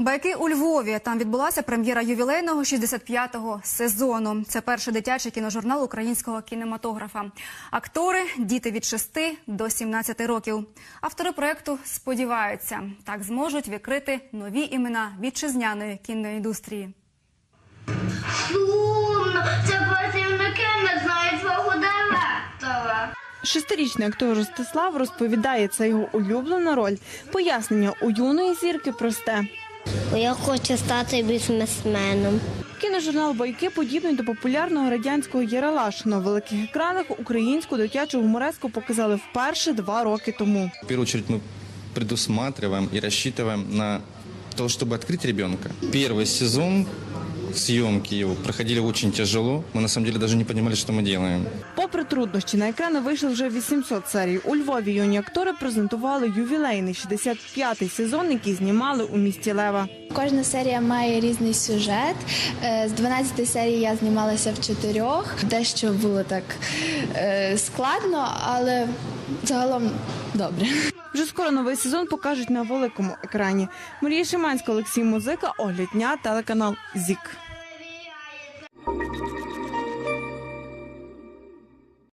Байки у Львові. Там відбулася прем'єра ювілейного 65-го сезону. Це перший дитячий кіножурнал українського кінематографа. Актори діти від 6 до 17 років. Автори проекту сподіваються, так зможуть відкрити нові імена вітчизняної кіноіндустрії. Сумно, це працівники не знають свого директора. Шестирічний актор Ростислав розповідає, це його улюблена роль. Пояснення у юної зірки просте. Я хочу стати бізнесменом. Кіножурнал Байки подібний до популярного радянського Єралаш. На великих екранах українську дитячу гумореску показали вперше два роки тому. В первую очередь мы предусматриваем и рассчитываем на то, чтобы открыть ребенка. Первый сезон съемки его проходили очень тяжело. Мы на самом деле даже не понимали, что мы делаем. Попри труднощі, на екрани вийшли вже 800 серій. У Львові юні актори презентували ювілейний 65-й сезон, який знімали у місті Лева. Кожна серія має різний сюжет. Е, З 12 серій я знімалася в чотирьох. Дещо було так е, складно, але загалом добре. Вже скоро новий сезон покажуть на великому екрані. Марія Шиманська, Олексій Музика, Огляд дня, телеканал ЗІК.